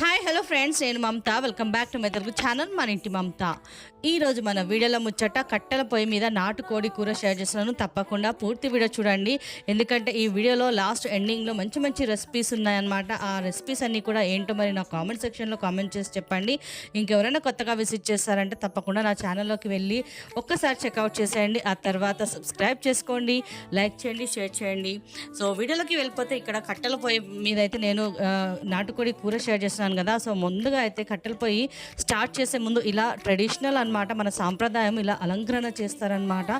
Hi hello friends నేను Mamata. Welcome back to my Telugu channel మన ఇంటి మమత. ఈరోజు మన వీడియోలో ముచ్చట కట్టెల పొయ్యి మీద నాటుకోడి కూర షేర్ చేస్తున్నాను. తప్పకుండా పూర్తి వీడియో చూడండి. ఎందుకంటే ఈ వీడియోలో లాస్ట్ ఎండింగ్లో మంచి మంచి రెసిపీస్ ఉన్నాయన్నమాట. ఆ రెసిపీస్ అన్నీ కూడా ఏంటో మరి నా కామెంట్ సెక్షన్లో కామెంట్ చేసి చెప్పండి. ఇంకెవరైనా కొత్తగా విజిట్ చేస్తారంటే తప్పకుండా నా ఛానల్లోకి వెళ్ళి ఒక్కసారి చెక్అవుట్ చేసేయండి. ఆ తర్వాత సబ్స్క్రైబ్ చేసుకోండి. లైక్ చేయండి షేర్ చేయండి. సో వీడియోలోకి వెళ్ళిపోతే ఇక్కడ కట్టెల పొయ్యి మీద అయితే నేను నాటుకోడి కూర షేర్ చేస్తున్నాను. కదా. సో ముందుగా అయితే కట్టెల పొయ్యి స్టార్ట్ చేసే ముందు ఇలా ట్రెడిషనల్ అన్నమాట మన సాంప్రదాయం ఇలా అలంకరణ చేస్తారనమాట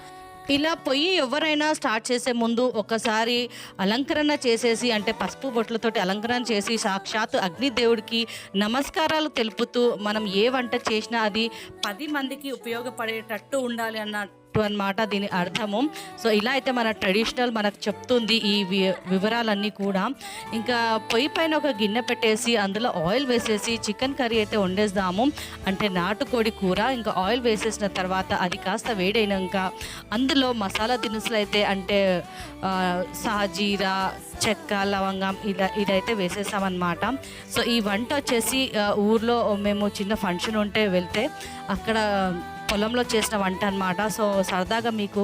ఇలా పొయ్యి ఎవరైనా స్టార్ట్ చేసే ముందు ఒకసారి అలంకరణ చేసేసి అంటే పసుపు బొట్లతోటి అలంకరణ చేసి సాక్షాత్ అగ్నిదేవుడికి నమస్కారాలు తెలుపుతూ మనం ఏ వంట చేసినా అది పది మందికి ఉపయోగపడేటట్టు ఉండాలి అన్న అన్నట్టు అన్నమాట దీని అర్థము. సో ఇలా అయితే మన ట్రెడిషనల్ మనకు చెప్తుంది ఈ వి- వివరాలన్నీ కూడా. ఇంకా పొయ్యి పైన ఒక గిన్నె పెట్టేసి అందులో ఆయిల్ వేసేసి చికెన్ కర్రీ అయితే వండేద్దాము. అంటే నాటుకోడి కూర ఇంకా ఆయిల్ వేసేసిన తర్వాత అది కాస్త వేడైనాక అందులో మసాలా దినుసులు అయితే అంటే ఆ, సాజీరా చెక్క లవంగం ఇలా ఇదైతే వేసేసామన్నమాట. సో ఈ వంట వచ్చేసి ఊర్లో మేము చిన్న ఫంక్షన్ ఉంటే వెళ్తే అక్కడ పొలంలో చేసిన వంట అనమాట సో సరదాగా మీకు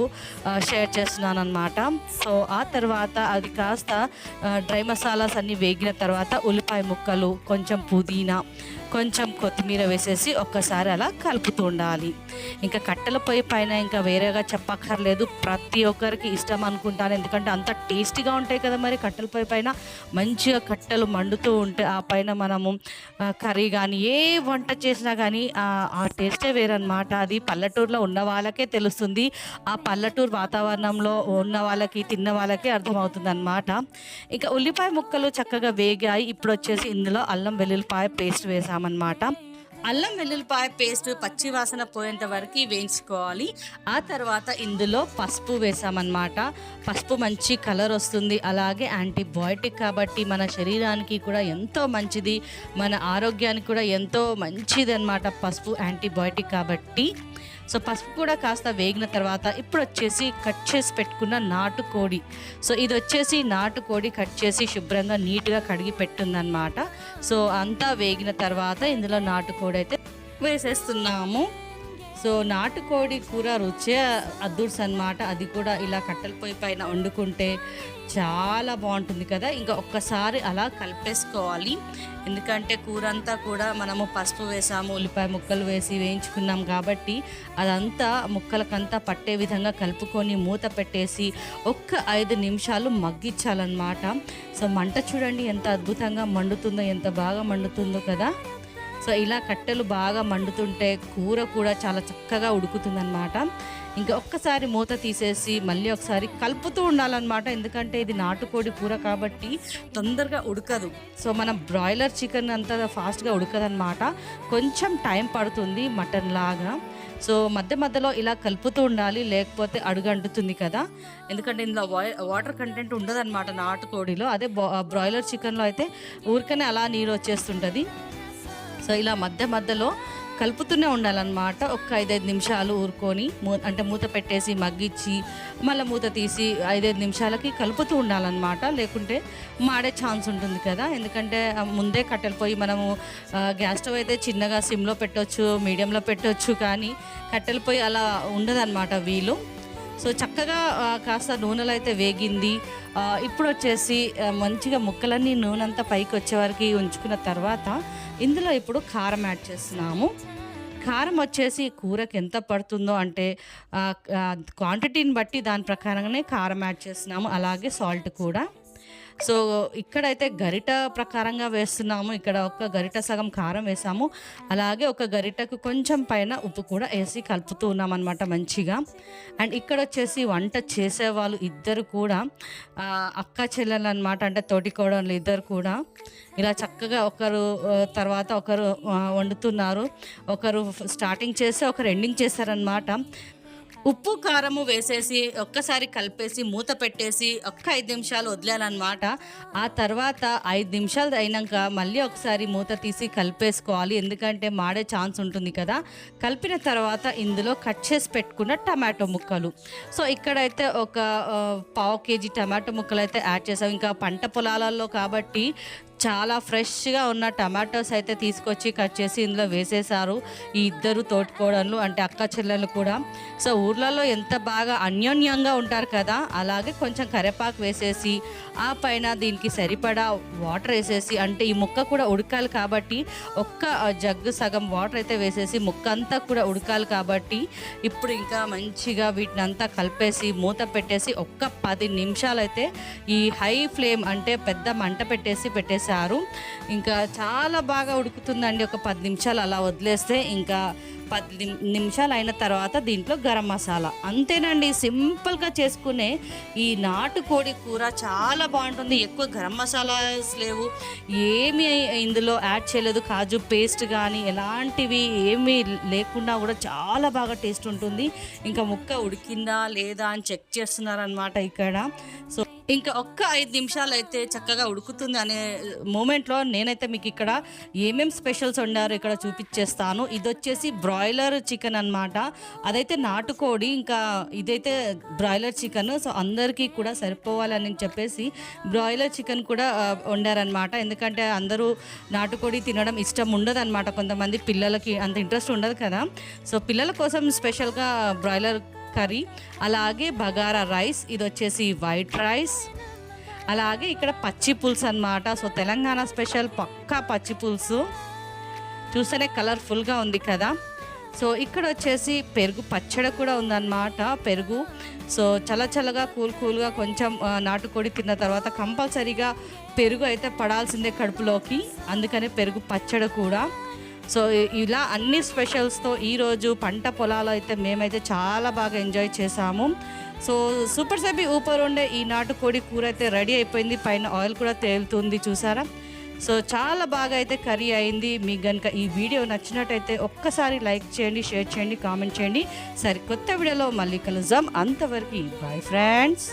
షేర్ చేస్తున్నాను అనమాట సో ఆ తర్వాత అది కాస్త డ్రై మసాలాస్ అన్నీ వేగిన తర్వాత ఉల్లిపాయ ముక్కలు కొంచెం పుదీనా కొంచెం కొత్తిమీర వేసేసి ఒక్కసారి అలా కలుపుతూ ఉండాలి. ఇంకా కట్టెల పొయ్యి పైన ఇంకా వేరేగా చెప్పక్కర్లేదు. ప్రతి ఒక్కరికి ఇష్టం అనుకుంటాను. ఎందుకంటే అంత టేస్టీగా ఉంటాయి కదా మరి కట్టెల పొయ్యి పైన. మంచిగా కట్టెలు మండుతూ ఉంటే ఆ పైన మనము కర్రీ కానీ ఏ వంట చేసినా కానీ ఆ టేస్టే వేరనమాట అది పల్లెటూరులో ఉన్న వాళ్ళకే తెలుస్తుంది. ఆ పల్లెటూరు వాతావరణంలో ఉన్న వాళ్ళకి తిన్న వాళ్ళకి అర్థమవుతుంది అనమాట ఇంకా ఉల్లిపాయ ముక్కలు చక్కగా వేగాయి. ఇప్పుడు వచ్చేసి ఇందులో అల్లం వెల్లుల్లిపాయ పేస్ట్ వేసాము. వేసామన్నమాట అల్లం వెల్లుల్లిపాయ పేస్ట్ పచ్చి వాసన పోయేంత వరకు వేయించుకోవాలి. ఆ తర్వాత ఇందులో పసుపు వేసామన్నమాట. పసుపు మంచి కలర్ వస్తుంది. అలాగే యాంటీబయోటిక్ కాబట్టి మన శరీరానికి కూడా ఎంతో మంచిది. మన ఆరోగ్యానికి కూడా ఎంతో మంచిది అనమాట పసుపు యాంటీబయోటిక్ కాబట్టి. సో పసుపు కూడా కాస్త వేగిన తర్వాత ఇప్పుడు వచ్చేసి కట్ చేసి పెట్టుకున్న నాటుకోడి సో ఇది వచ్చేసి నాటుకోడి కట్ చేసి శుభ్రంగా నీట్గా కడిగి పెట్టుందన్నమాట. సో అంతా వేగిన తర్వాత ఇందులో నాటుకోడి అయితే వేసేస్తున్నాము. సో నాటుకోడి కూర రుచే అద్దుర్స్ అన్నమాట అది కూడా ఇలా కట్టెల పొయ్యి పైన వండుకుంటే చాలా బాగుంటుంది కదా. ఇంకా ఒక్కసారి అలా కలిపేసుకోవాలి. ఎందుకంటే కూర అంతా కూడా మనము పసుపు వేసాము ఉల్లిపాయ ముక్కలు వేసి వేయించుకున్నాం కాబట్టి అదంతా ముక్కలకంతా పట్టే విధంగా కలుపుకొని మూత పెట్టేసి ఒక్క ఐదు నిమిషాలు మగ్గించాలన్నమాట. సో మంట చూడండి ఎంత అద్భుతంగా మండుతుందో ఎంత బాగా మండుతుందో కదా. సో ఇలా కట్టెలు బాగా మండుతుంటే కూర కూడా చాలా చక్కగా ఉడుకుతుందన్నమాట. ఇంకా ఒక్కసారి మూత తీసేసి మళ్ళీ ఒకసారి కలుపుతూ ఉండాలన్నమాట. ఎందుకంటే ఇది నాటుకోడి కూర కాబట్టి తొందరగా ఉడకదు. సో మనం బ్రాయిలర్ చికెన్ అంత ఫాస్ట్గా ఉడకదన్నమాట. కొంచెం టైం పడుతుంది మటన్ లాగా. సో మధ్య మధ్యలో ఇలా కలుపుతూ ఉండాలి లేకపోతే అడుగంటుతుంది కదా. ఎందుకంటే ఇందులో వా- వాటర్ కంటెంట్ ఉండదన్నమాట నాటుకోడిలో. అదే బ్రాయిలర్ చికెన్లో అయితే ఊరికనే అలా నీరు వచ్చేస్తుంటుంది. సో ఇలా మధ్య మధ్యలో కలుపుతూనే ఉండాలన్నమాట. ఒక ఐదైదు నిమిషాలు ఊరుకొని మూ అంటే మూత పెట్టేసి మగ్గిచ్చి మళ్ళీ మూత తీసి ఐదైదు నిమిషాలకి కలుపుతూ ఉండాలన్నమాట. లేకుంటే మాడే ఛాన్స్ ఉంటుంది కదా. ఎందుకంటే ముందే కట్టెలు పోయి మనము గ్యాస్ స్టవ్ అయితే చిన్నగా సిమ్లో పెట్టొచ్చు మీడియంలో పెట్టొచ్చు కానీ కట్టెలు పోయి అలా ఉండదన్నమాట వీలు. సో చక్కగా కాస్త నూనెలో అయితే వేగింది ఇప్పుడు వచ్చేసి మంచిగా ముక్కలన్నీ నూనె అంతా పైకి వచ్చే వరకు ఉంచుకున్న తర్వాత ఇందులో ఇప్పుడు కారం యాడ్ చేస్తున్నాము. కారం వచ్చేసి కూరకు ఎంత పడుతుందో అంటే క్వాంటిటీని బట్టి దాని ప్రకారంగానే కారం యాడ్ చేస్తున్నాము. అలాగే సాల్ట్ కూడా. సో ఇక్కడైతే గరిట ప్రకారంగా వేస్తున్నాము. ఇక్కడ ఒక గరిట సగం కారం వేసాము. అలాగే ఒక గరిటకు కొంచెం పైన ఉప్పు కూడా వేసి కలుపుతూ ఉన్నాం అనమాట మంచిగా. అండ్ ఇక్కడ వచ్చేసి వంట చేసేవాళ్ళు ఇద్దరు కూడా అక్క చెల్లెలు అనమాట అంటే తోటి కోడళ్ళు ఇద్దరు కూడా. ఇలా చక్కగా ఒకరు తర్వాత ఒకరు వండుతున్నారు. ఒకరు స్టార్టింగ్ చేసి ఒకరు ఎండింగ్ చేశారనమాట ఉప్పు కారము వేసేసి ఒక్కసారి కలిపేసి మూత పెట్టేసి ఒక్క ఐదు నిమిషాలు వదిలేయాలన్నమాట. ఆ తర్వాత ఐదు నిమిషాలు అయినాక మళ్ళీ ఒకసారి మూత తీసి కలిపేసుకోవాలి. ఎందుకంటే మాడే ఛాన్స్ ఉంటుంది కదా. కలిపిన తర్వాత ఇందులో కట్ చేసి పెట్టుకున్న టమాటో ముక్కలు. సో ఇక్కడైతే ఒక పావు కేజీ టమాటో ముక్కలు అయితే యాడ్ చేసాం. ఇంకా పంట పొలాలలో కాబట్టి చాలా ఫ్రెష్గా ఉన్న టమాటోస్ అయితే తీసుకొచ్చి కట్ చేసి ఇందులో వేసేసారు. ఈ ఇద్దరు తోటికోడళ్ళు అంటే అక్క చెల్లెలు కూడా. సో ఊర్లలో ఎంత బాగా అన్యోన్యంగా ఉంటారు కదా అలాగే కొంచెం కరివేపాకు వేసేసి ఆ పైన దీనికి సరిపడా వాటర్ వేసేసి అంటే ఈ ముక్క కూడా ఉడకాలి కాబట్టి ఒక్క జగ్గు సగం వాటర్ అయితే వేసేసి ముక్క అంతా కూడా ఉడకాలి కాబట్టి ఇప్పుడు ఇంకా మంచిగా వీటిని అంతా కలిపేసి మూత పెట్టేసి ఒక్క పది నిమిషాలు అయితే ఈ హై ఫ్లేమ్ అంటే పెద్ద మంట పెట్టేసి పెట్టేశారు ఇంకా చాలా బాగా ఉడుకుతుందండి. ఒక పది నిమిషాలు అలా వదిలేస్తే ఇంకా పది నిమిషాలు అయిన తర్వాత దీంట్లో గరం మసాలా. అంతేనండి సింపుల్గా చేసుకునే ఈ నాటుకోడి కూర చాలా బాగుంటుంది. ఎక్కువ గరం మసాలాస్ లేవు. ఏమీ ఇందులో యాడ్ చేయలేదు. కాజు పేస్ట్ కానీ ఎలాంటివి ఏమీ లేకుండా కూడా చాలా బాగా టేస్ట్ ఉంటుంది. ఇంకా ముక్క ఉడికిందా లేదా అని చెక్ చేస్తున్నారనమాట ఇక్కడ. సో ఇంకా ఒక్క ఐదు నిమిషాలు అయితే చక్కగా ఉడుకుతుంది అనే మూమెంట్లో నేనైతే మీకు ఇక్కడ ఏమేం స్పెషల్స్ వండారో ఇక్కడ చూపించేస్తాను ఇది వచ్చేసి బ్రాయిలర్ చికెన్ అన్నమాట. అదైతే నాటుకోడి ఇంకా ఇదైతే బ్రాయిలర్ చికెన్ సో అందరికీ కూడా సరిపోవాలని చెప్పేసి బ్రాయిలర్ చికెన్ కూడా వండారనమాట ఎందుకంటే అందరూ నాటుకోడి తినడం ఇష్టం ఉండదు కొంతమంది పిల్లలకి అంత ఇంట్రెస్ట్ ఉండదు కదా. సో పిల్లల కోసం స్పెషల్గా బ్రాయిలర్ కర్రీ అలాగే బగారా రైస్ ఇది వచ్చేసి వైట్ రైస్. అలాగే ఇక్కడ పచ్చి పులుసు అన్నమాట. సో తెలంగాణ స్పెషల్ పక్కా పచ్చి పులుసు. చూస్తేనే కలర్ఫుల్గా ఉంది కదా. సో ఇక్కడ వచ్చేసి పెరుగు పచ్చడి కూడా ఉందన్నమాట పెరుగు. సో చల్ల చల్లగా కూల్ కూల్గా కొంచెం నాటుకోడి తిన్న తర్వాత కంపల్సరీగా పెరుగు అయితే పడాల్సిందే కడుపులోకి. అందుకనే పెరుగు పచ్చడి కూడా. సో ఇలా అన్ని స్పెషల్స్తో ఈరోజు పంట పొలాలు అయితే మేమైతే చాలా బాగా ఎంజాయ్ చేసాము. సో సూపర్ సబి ఊపర్ ఉండే ఈ నాటుకోడి కూర అయితే రెడీ అయిపోయింది. పైన ఆయిల్ కూడా తేలుతుంది చూసారా? సో చాలా బాగా అయితే కర్రీ అయింది. మీకు కనుక ఈ వీడియో నచ్చినట్టయితే ఒక్కసారి లైక్ చేయండి షేర్ చేయండి కామెంట్ చేయండి. సరే కొత్త వీడియోలో మళ్ళీ కలుద్దాం. అంతవరకు బాయ్ ఫ్రెండ్స్.